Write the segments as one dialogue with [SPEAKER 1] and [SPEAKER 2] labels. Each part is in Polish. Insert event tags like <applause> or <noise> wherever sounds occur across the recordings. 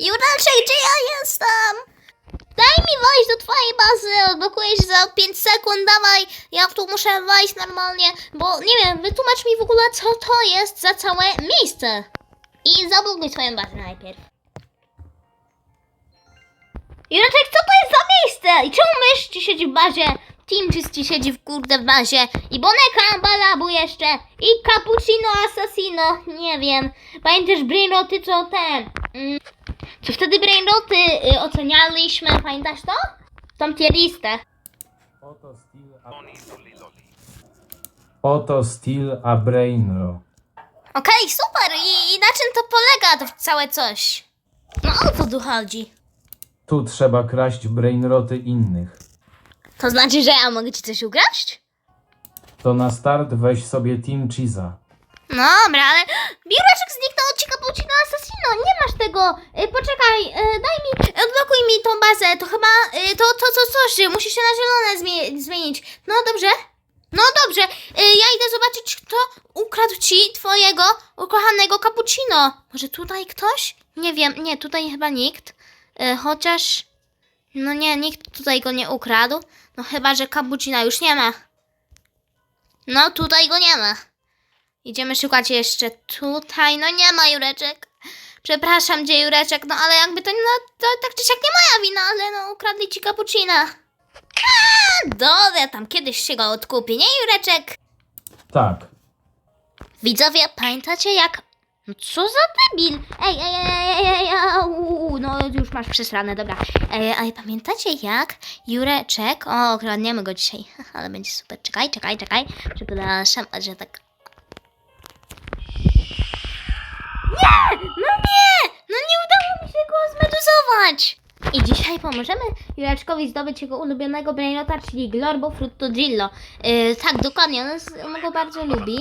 [SPEAKER 1] Jureczek, gdzie ja jestem? Daj mi wejść do twojej bazy, odblokujesz za 5 sekund, dawaj. Ja tu muszę wejść normalnie, bo nie wiem, wytłumacz mi w ogóle, co to jest za całe miejsce. I zablokuj swoją bazę najpierw. Jureczek, co to jest za miejsce? I czemu mysz ci siedzi w bazie? Team ci siedzi w kurde w bazie. I Boneka Balabu jeszcze. I Cappuccino Assassino. Nie wiem. Pamiętasz Brainroty, co ten... Mm, co wtedy Brainroty y, ocenialiśmy, pamiętasz to? Tą tier listę.
[SPEAKER 2] Oto Steel a... Oto Steel a Brainro.
[SPEAKER 1] Okej, super. I, I na czym to polega, to całe coś? No o co tu chodzi?
[SPEAKER 2] Tu trzeba kraść brainroty innych.
[SPEAKER 1] To znaczy, że ja mogę ci coś ukraść?
[SPEAKER 2] To na start weź sobie Team Cheese'a.
[SPEAKER 1] No dobra, ale biureczek zniknął ci Cappuccino Assassino, nie masz tego. Y, poczekaj, y, daj mi, odblokuj mi tą bazę, to chyba, y, to, to, to coś, musi się na zielone zmie- zmienić. No dobrze, no dobrze, y, ja idę zobaczyć, kto ukradł ci twojego ukochanego cappuccino. Może tutaj ktoś? Nie wiem, nie, tutaj chyba nikt, y, chociaż, no nie, nikt tutaj go nie ukradł. No chyba, że cappuccina już nie ma. No tutaj go nie ma. Idziemy szukać jeszcze tutaj. No nie ma Jureczek. Przepraszam gdzie Jureczek, no ale jakby to, no, to tak czy siak nie moja wina, ale no ukradli ci cappuccina. A, dobra, tam kiedyś się go odkupi, nie Jureczek?
[SPEAKER 2] Tak.
[SPEAKER 1] Widzowie, pamiętacie jak... No co za debil? Ej, ej, ej, ej, ej, au, no już masz przesrane, dobra. Ej, ale pamiętacie jak Jureczek... O, okradniemy go dzisiaj, <laughs> ale będzie super. Czekaj, czekaj, czekaj. Przepraszam, że tak... Nie! No nie! No nie udało mi się go zmeduzować! I dzisiaj pomożemy Jureczkowi zdobyć jego ulubionego brainrota, czyli Glorbo Fruttodillo. Yy, tak, dokładnie, on, jest, on go bardzo lubi.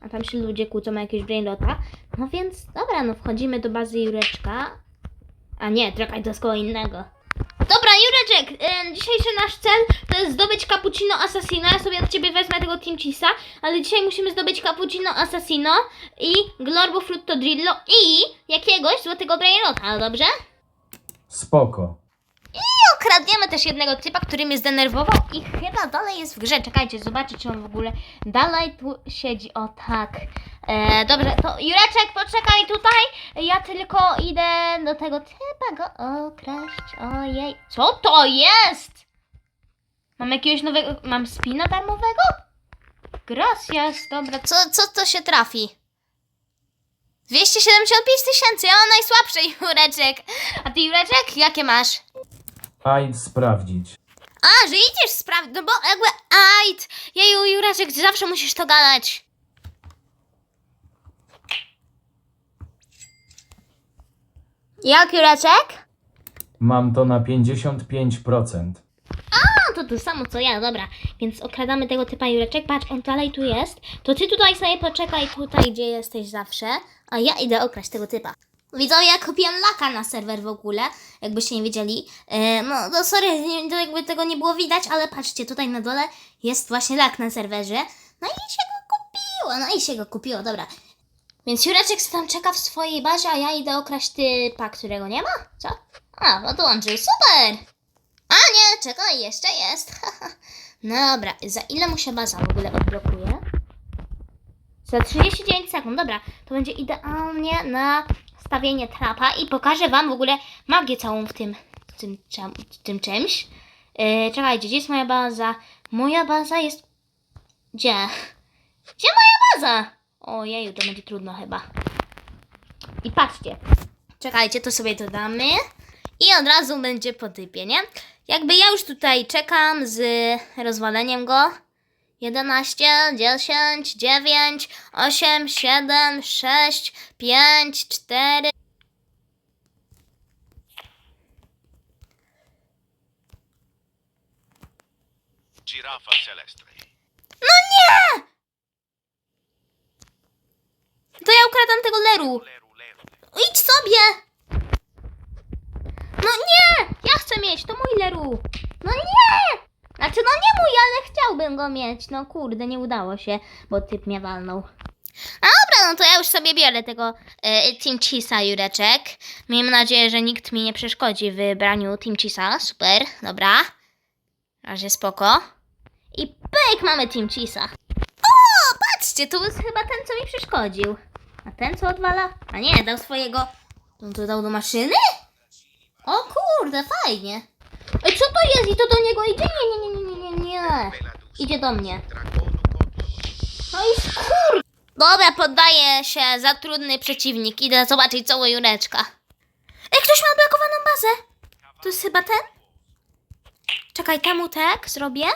[SPEAKER 1] A tam się ludzie kłócą o jakiegoś brainrota. No więc, dobra, no wchodzimy do bazy Jureczka. A nie, czekaj, to koło innego. Dobra, Jureczek, dzisiejszy nasz cel to jest zdobyć Cappuccino Assassino. Ja sobie od ciebie wezmę tego Team Cheese'a, ale dzisiaj musimy zdobyć Cappuccino Assassino i Glorbo Fruttodrillo i jakiegoś złotego brainrota, dobrze?
[SPEAKER 2] Spoko.
[SPEAKER 1] Okradniemy też jednego typa, który mnie zdenerwował i chyba dalej jest w grze. Czekajcie, zobaczcie, czy on w ogóle dalej tu siedzi. O tak. E, dobrze, to Jureczek, poczekaj tutaj. Ja tylko idę do tego typa go okraść. Ojej. Co to jest? Mam jakiegoś nowego... Mam spina darmowego? Gracias, dobra. Co, co to się trafi? 275 tysięcy, ja mam najsłabszy Jureczek. A ty Jureczek, jakie masz?
[SPEAKER 2] A idź sprawdzić.
[SPEAKER 1] A, że idziesz sprawdzić, no bo jakby, ajt, jeju, Jureczek, zawsze musisz to gadać. Jak, Jureczek?
[SPEAKER 2] Mam to na 55%.
[SPEAKER 1] No to to samo co ja, dobra. Więc okradamy tego typa Jureczek. Patrz, on dalej tu jest. To ty tutaj sobie poczekaj tutaj, gdzie jesteś zawsze. A ja idę okraść tego typa. Widzowie, ja kupiłem laka na serwer w ogóle, jakbyście nie wiedzieli. E, no, no sorry, nie, jakby tego nie było widać, ale patrzcie, tutaj na dole jest właśnie lak na serwerze. No i się go kupiło, no i się go kupiło, dobra. Więc Jureczek tam czeka w swojej bazie, a ja idę okraść typa, którego nie ma? Co? A, no dołączył, super! A nie, czekaj, jeszcze jest. <laughs> Dobra, za ile mu się baza w ogóle odblokuje? Za 39 sekund, dobra. To będzie idealnie na stawienie trapa i pokażę wam w ogóle magię całą w tym, w tym, w tym czymś. Yy, czekajcie, gdzie jest moja baza? Moja baza jest... Gdzie? Gdzie moja baza? Ojeju, to będzie trudno chyba. I patrzcie. Czekajcie, to sobie dodamy. I od razu będzie po typie, nie? Jakby ja już tutaj czekam z rozwaleniem go. 11, 10, 9, 8, 7, 6, 5, 4.
[SPEAKER 3] Girafa celestre.
[SPEAKER 1] No nie! To ja ukradam tego leru. Idź sobie! No nie! Ja chcę mieć, to mój Leru. Znaczy, no nie mój, ale chciałbym go mieć. No kurde, nie udało się, bo typ mnie walnął. A dobra, no to ja już sobie biorę tego e, Team Cheese'a, Jureczek. Miejmy nadzieję, że nikt mi nie przeszkodzi w braniu Team Cheese'a. Super, dobra. Razie spoko. I pyk, mamy Team Cheese'a. O, patrzcie, to jest chyba ten, co mi przeszkodził. A ten, co odwala? A nie, dał swojego... On to dał do maszyny? O kurde, fajnie. Ej, co to jest? I to do niego idzie? Nie, nie, nie, nie, nie. Idzie do mnie. No i skur... Dobra, poddaję się za trudny przeciwnik. Idę zobaczyć całą Jureczka. Ej, ktoś ma odblokowaną bazę. To jest chyba ten? Czekaj, temu tak zrobię.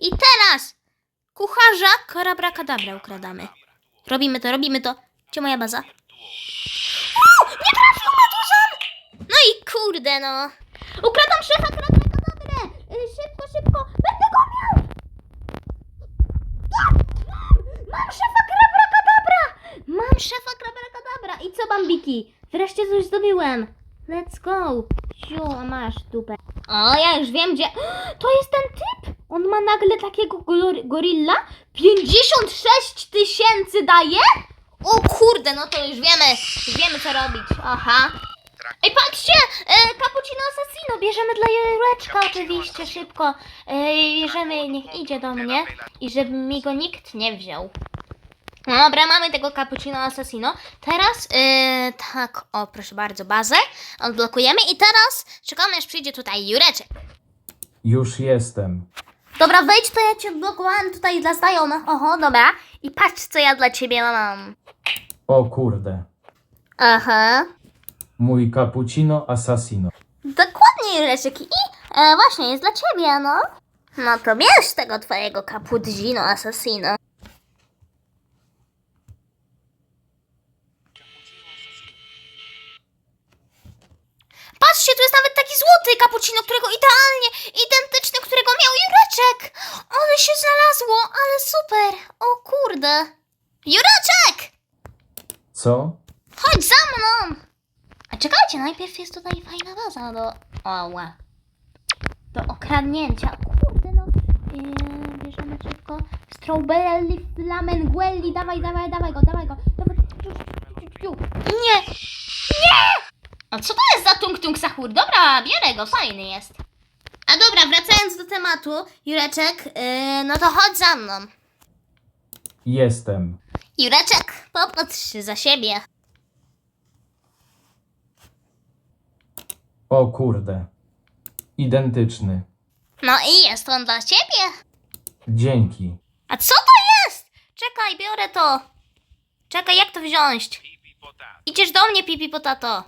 [SPEAKER 1] I teraz kucharza Karabrakadabra ukradamy. Robimy to, robimy to. Gdzie moja baza? Nie trafił Meduzan! No i kurde no. Ukradam szefa Karabrakadabrę. Szybko, szybko. Będę go miał. Mam szefa Krabrakadabra! Mam szefa Krabrakadabra! I co, Bambiki? Wreszcie coś zdobyłem. Let's go. Siu, masz dupę. O, ja już wiem, gdzie... <gasps> To jest ten typ! On ma nagle takiego gorilla? 56 tysięcy daje? O kurde, no to już wiemy. Już wiemy, co robić. Aha. Ej, patrzcie! E, cappuccino Assassino! Bierzemy dla Jureczka oczywiście, szybko. E, bierzemy, niech idzie do mnie i żeby mi go nikt nie wziął. No dobra, mamy tego cappuccino assassino. Teraz, yy, tak, o proszę bardzo, bazę odblokujemy i teraz czekamy aż przyjdzie tutaj Jureczek.
[SPEAKER 2] Już jestem.
[SPEAKER 1] Dobra, wejdź, to ja cię odblokowałem tutaj dla znajomych. Oho, dobra. I patrz, co ja dla ciebie mam.
[SPEAKER 2] O kurde.
[SPEAKER 1] Aha.
[SPEAKER 2] Mój cappuccino assassino.
[SPEAKER 1] Dokładnie, Jureczek. I e, właśnie, jest dla ciebie, no. No to bierz tego twojego cappuccino assassino. Patrzcie, tu jest nawet taki złoty cappuccino, którego idealnie, identyczny, którego miał Jureczek. Ale się znalazło, ale super. O kurde. Jureczek!
[SPEAKER 2] Co?
[SPEAKER 1] Chodź za mną! Czekajcie, najpierw jest tutaj fajna baza do... Oła. Do okradnięcia. Kurde no. Yy, bierzemy szybko. Strawberry flamenguelli. Dawaj, dawaj, dawaj go, dawaj go. Dawaj. Nie! Nie! A co to jest za tung tung sahur? Dobra, biorę go, fajny jest. A dobra, wracając do tematu, Jureczek, yy, no to chodź za mną.
[SPEAKER 2] Jestem.
[SPEAKER 1] Jureczek, popatrz się za siebie.
[SPEAKER 2] O kurde. Identyczny.
[SPEAKER 1] No i jest on dla ciebie.
[SPEAKER 2] Dzięki.
[SPEAKER 1] A co to jest? Czekaj, biorę to. Czekaj, jak to wziąć? Idziesz do mnie, pipi potato.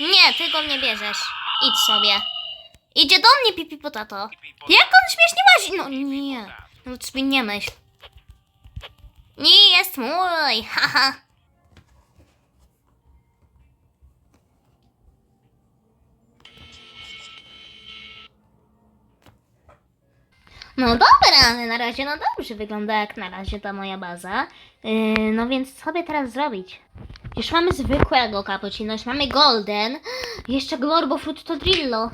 [SPEAKER 1] Nie, ty go nie bierzesz. Idź sobie. Idzie do mnie, pipi potato. Jak on śmiesznie łazi? No nie. No sobie nie myśl. Nie jest mój. <laughs> Haha. No dobra, ale na razie no dobrze wygląda jak na razie ta moja baza. Yy, no więc co by teraz zrobić? Już mamy zwykłego cappuccino, już mamy golden, jeszcze glorbo frutto drillo.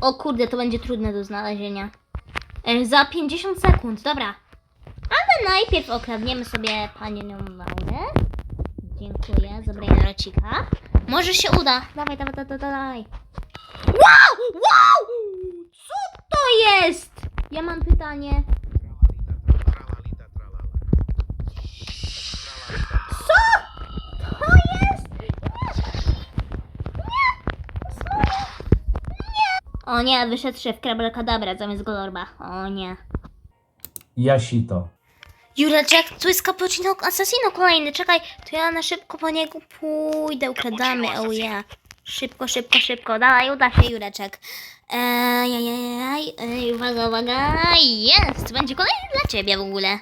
[SPEAKER 1] O kurde, to będzie trudne do znalezienia. Yy, za 50 sekund, dobra. Ale najpierw okradniemy sobie panią Laurę. Dziękuję, zabraj narocika. Może się uda. Dawaj, dawaj, dawaj, dawaj. Wow! Wow! Ja mam pytanie. Co? To jest? O nie, wyszedł szef Krabrakadabra zamiast Golorba. O nie.
[SPEAKER 2] Jasito.
[SPEAKER 1] Jureczek, tu jest cappuccino assassino kolejny. Czekaj, to ja na szybko po niego pójdę. Ukradamy, oh yeah. Szybko, szybko, szybko. Dawaj, uda się, Jureczek. Jaj. Ej, uwaga, uwaga. Jest! Będzie kolejny dla ciebie w ogóle.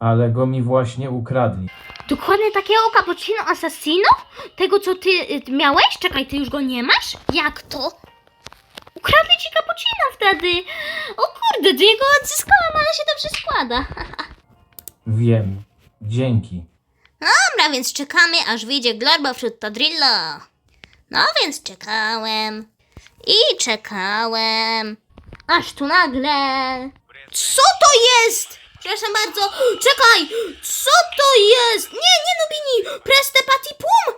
[SPEAKER 2] Ale go mi właśnie ukradli.
[SPEAKER 1] Dokładnie takiego cappuccino assassino? Tego, co ty y, miałeś? Czekaj, ty już go nie masz? Jak to? Ukradli ci cappuccino wtedy. O kurde, ty go odzyskałam, ale się dobrze składa. <laughs>
[SPEAKER 2] Wiem. Dzięki.
[SPEAKER 1] Dobra, więc czekamy, aż wyjdzie Glorbo Frutto Drillo. No więc czekałem. I czekałem. Aż tu nagle. Co to jest? Przepraszam bardzo. Czekaj! Co to jest? Nie, nie Nubini! Preste pati pum!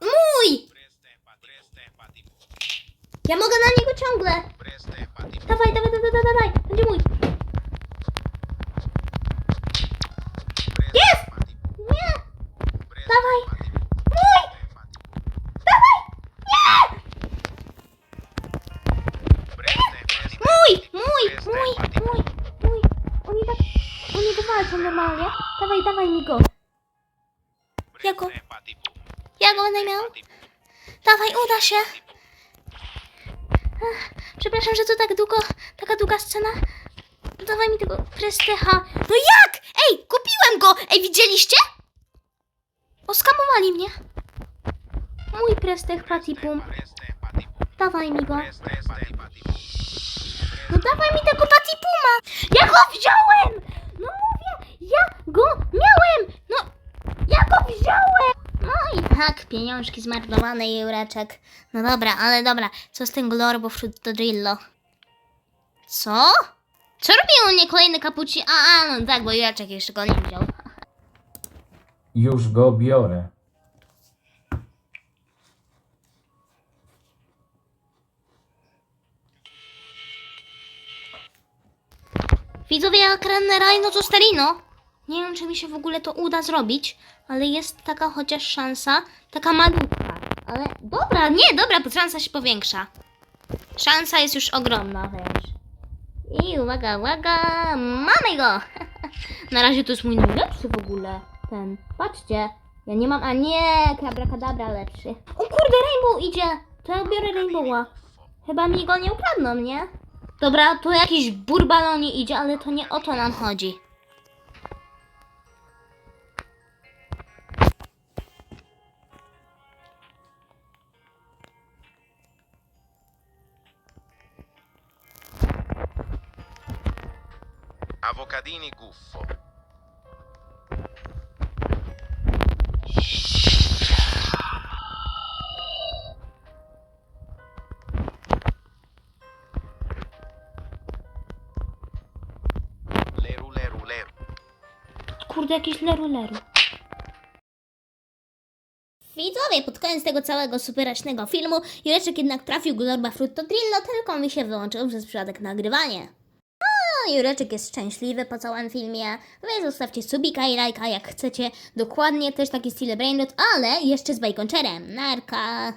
[SPEAKER 1] Mój! Ja mogę na niego ciągle. Dawaj, dawaj, dawaj, dawaj, dawaj. Będzie normalnie. Dawaj, dawaj mi go. Ja go... Ja go będę miał. Dawaj, uda się. Przepraszam, że to tak długo, taka długa scena. Dawaj mi tego prestecha. No jak? Ej, kupiłem go! Ej, widzieliście? Oskamowali mnie. Mój prestech Patipum. Dawaj mi go. No dawaj mi tego Patipuma. Ja go wziąłem! Ja go miałem! No, ja go wziąłem! No i tak, pieniążki zmarnowane i Jureczek. No dobra, ale dobra, co z tym Glorbo Fruttodrillo? Co? Co robi u mnie kolejny kapuci? A, a, no tak, bo Jureczek jeszcze go nie wziął.
[SPEAKER 2] Już go biorę.
[SPEAKER 1] Widzowie, ja kradnę Rhino to Starino. Nie wiem, czy mi się w ogóle to uda zrobić, ale jest taka chociaż szansa, taka malutka. Ale dobra, nie, dobra, bo szansa się powiększa. Szansa jest już ogromna wręcz. I uwaga, uwaga, mamy go! <laughs> Na razie to jest mój najlepszy w ogóle. Ten, patrzcie. Ja nie mam, a nie, kadabra lepszy. O kurde, Rainbow idzie! To ja biorę Rainbowa. Chyba mi go nie ukradną, nie? Dobra, tu jakiś burbalonie idzie, ale to nie o to nam chodzi.
[SPEAKER 3] Avocadini guffo. Leru, leru, leru.
[SPEAKER 1] Kurde, jakieś leru leru. Widzowie, pod koniec tego całego superaśnego filmu Jureczek jednak trafił Glorba Frutto Trillo, tylko mi się wyłączył przez przypadek nagrywanie. No, Jureczek jest szczęśliwy po całym filmie, więc zostawcie subika i lajka jak chcecie. Dokładnie też taki styl Brainrot, ale jeszcze z bajkonczerem. Narka!